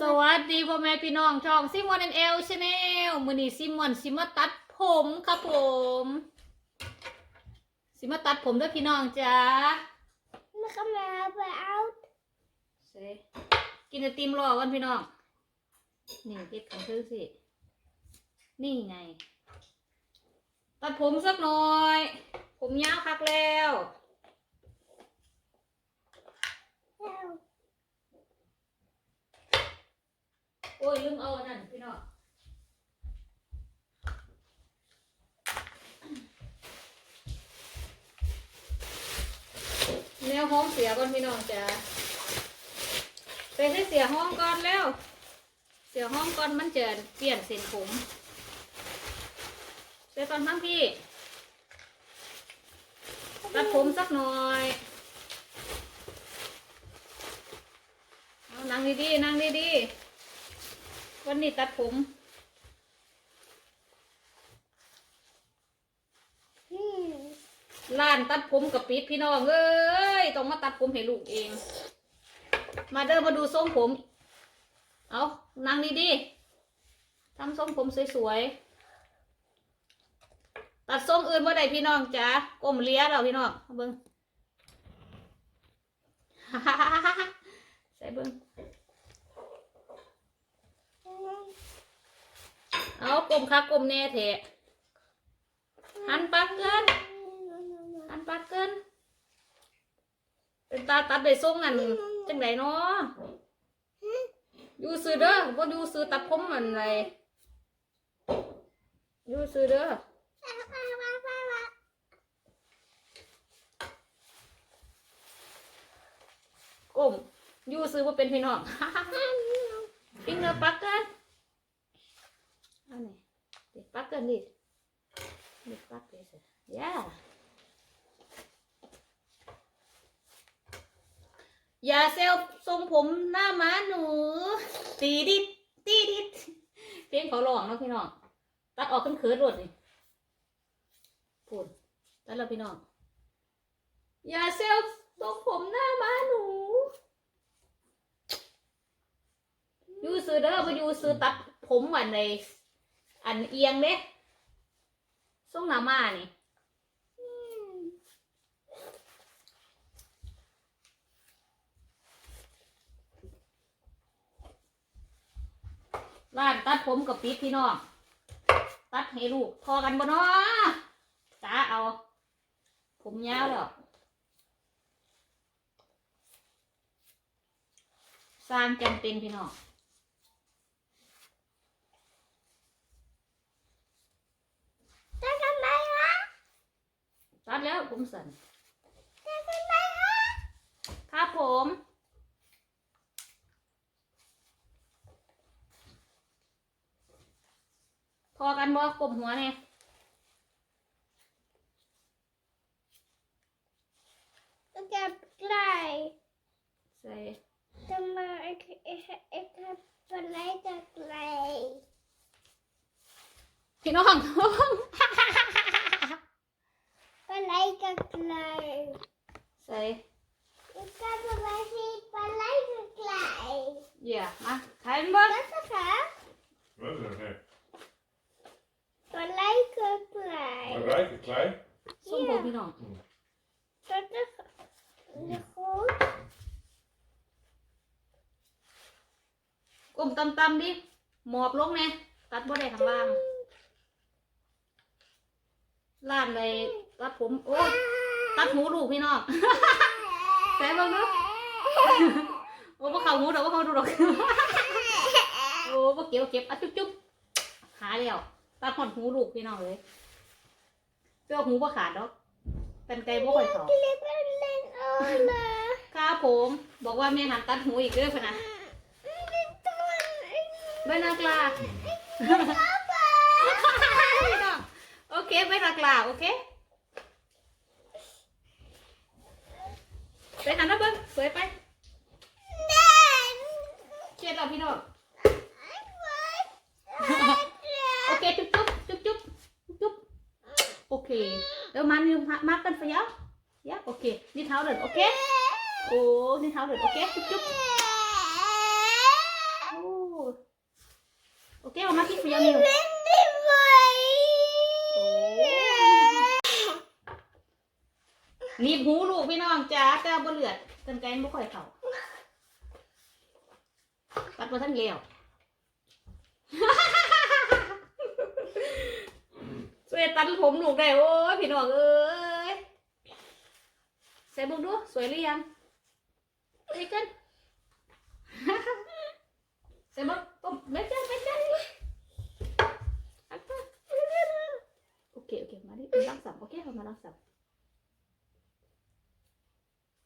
สวัสดีพ่อแม่พี่น้องช่องซิมอนเอ็นเอลชาแนลมือนี้ซิมอนซิมาตัดผมครับผมซิมาตัดผมด้วยพี่น้องจ้า Man kan hebben oud. เสกินไอติมรอกันพี่น้อง นี่เฮ็ดของเธอสิ นี่ไง ตัดผมสักหน่อย ผมยาวคักแล้ว Nou, โอ้ยลืมเอาอันนั่นพี่น้องแนวห้องเสียก่อนพี่น้องจ้าไปให้เสียห้องก่อนแล้ว เสียห้องก่อนมันจะเปลี่ยนเส้นผมเสียก่อนทั้งพี่ตัดผมสักหน่อยเอานั่งดีๆนั่งดีๆ วันนี้ตัดผมร้านตัดผมกับปิดพี่น้องเอ้ยต้องมาตัดผมให้ลูกเอง มาเดินมาดูทรงผม เอานั่งดีๆทำทรงผมสวยๆ ตัดทรงอื่นว่าใดพี่น้องจ้าก้มเลี้ยเราพี่น้องเอาเบิ้ง ใส่เบิ้งเอา กลมคักกลมแน่เถะหันปากเกินอันปัดเกิน เป็นตาตัดได้ทรงนั่นจังไดเนาะอยู่ซื้อเด้อบ่อยู่ซื้อตัดผมมันไรอยู่ซื้อเด้อก้มอยู่ซื้อบ่าเป็นพี่น้องปิ้งเนื้อปักเกินอันนี้ เด็กปักกินดิเด็กปักเกิสิย่าอย่าเซลทรงผมหน้าม้าหนู ตีดิดตีดิดเพลงเขาหลองเนาะพี่น้อง ตัดออกขึ้นเขินรวดนี่พูดตัดแล้วพี่น้อง อย่าเซลทรงผมหน้าม้าหนูอยูซื้อเด้อมายูซื้อตัดผมอันใน อันเอียงเด้ทรงหน้ามานี่ร้านตัดผมกับปิดพี่น้อง ตัดให้ลูกพอกันบ่เนาะจ้าเอา ผมยาวแล้วสร้างจำเป็นพี่น้อง Dat kan mij ha. ตัดแล้วผม สั่น Dat kan mij ha. ครับผม พอกันบ่กลมหัวเนี่ย Ik heb klei. ใส่ Dan maar ik, ik, ik heb verleid klei. พี่น้อง Verleid klei. ใส่ Ik heb een versie verleid klei. เหย่ามาถ่ายมันเบิ่ง Dat is het. Wat is dat? Nee. Verleid klei. Een rijke klei. ส้มผมพี่น้อง Dat is de goed. กลมตำๆดิ หมอบลงแน่ตัดบ่ได้ข้างล่างล้านเลย ตัดผม โอ้ยตัดหูลูกพี่น้องใส่เบิ่งเนาะโอ้บ่เข้าหูดอกบ่เข้าดูดอกโอ้บ่เก็บบ่เก็บอะจุ๊บๆหาแล้วตัดหอดหูลูกพี่น้องเลยเสื้อหูบ่ขาดดอกเป็นไกลบ่ค่อยเข้า Klipperling alle. ครับผมบอกว่าแม่หันตัดหูอีกเด้อพะนะไม่นักลาพี่น้องโอเคไม่รักลาโอเคไปหันนะเบิ้งสว ยไปเชียร์เราพี่น้องโอเคจุ๊บจุ๊บจุ๊บจุ๊บจุ๊บโอเคเดี๋ยวมันยืมมากันไปยาวยัโอเคนี่เท้าเดินโอเคโอ้นี่เท้าเดินโอเคจุ๊บจุ๊บโอ้เคเอามาที่ฟิวนิวไม่ได้ไหว โอ้ห นีบหูลูกพี่น้องจ้าแต่บ่เลือดกันไกลบ่ค่อยเข้าตัดบ่ทันเลี้ยวสวยตัดผมลูกได้โอ้ยพี่น้องเอ้ยใส่บุกดูสวยหรือยังไปกันใส่บุกปุ๊บไม่จันไม่จันโอเคโอเคมาดิรักษาโอเคเอามารักษาไม่หนักละไม่หนักละโอเคไม่หนักละเสร็จแล้วพี่น้องจ้าส่งกันเลยอย่าเซลล์ส่ง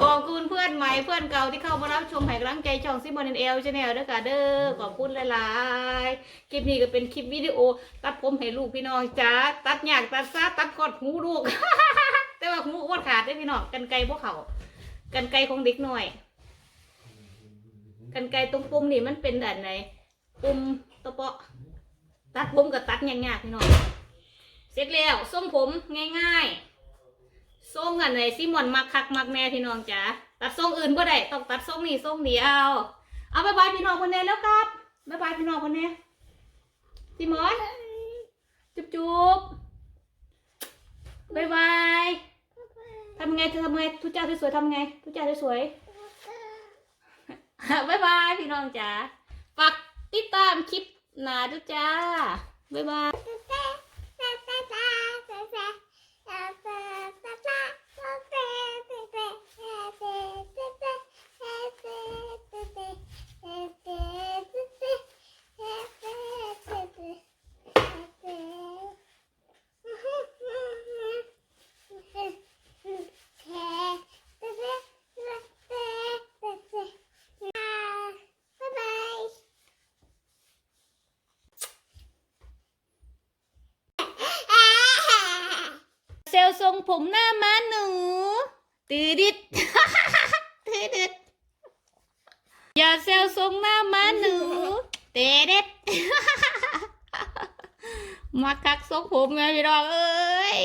ขอบคุณเพื่อนใหม่เพื่อนเก่าที่เข้ามารับชมให้กำลังใจช่องซิมอนเอลชาแนลด้วยค่ะเด้อขอบคุณหลายๆคลิปนี้ก็เป็นคลิปวิดีโอ ตัดผมให้ลูกพี่น้องจ้าตัดหยากตัดซาตัดกอดหูลูก แต่ว่าหูอ้วนขาดได้พี่น้องกันไกลพวกเขากันไกลของเด็กหน่อย กันไกลตรงปุ่มนี่มันเป็นด่านไหนปุ่มตะเปาะ ตัดผมกับตัดยากๆพี่น้องเสร็จแล้วทรงผมง่าย ๆ ทรงอันไหนซิมอนมักคักมักแน่พี่น้องจ๋าตัดทรงอื่นบ่ได้ต้องตัดทรงนี้ทรงเดียวเอาบายบายพี่น้องคนแน่แล้วครับบายบายพี่น้องคนแน่ซิมอนจุ๊บจุ๊บบายบายทำไงเธอทำไงทุเจ้าสวยๆทำไงทุเจ้าสวยๆบายบายพี่น้องจ๋าฝากติดตามคลิปหนาด้วยจ้าบายบาย Bye-bye. เซลลทรง ผมหน้าม้าหนูตืดดิดตืดดิดอย่าเซลลทรงหน้าม้าหนูเตเด็ดมาคักทรงผมไงพี่น้องเอ้ย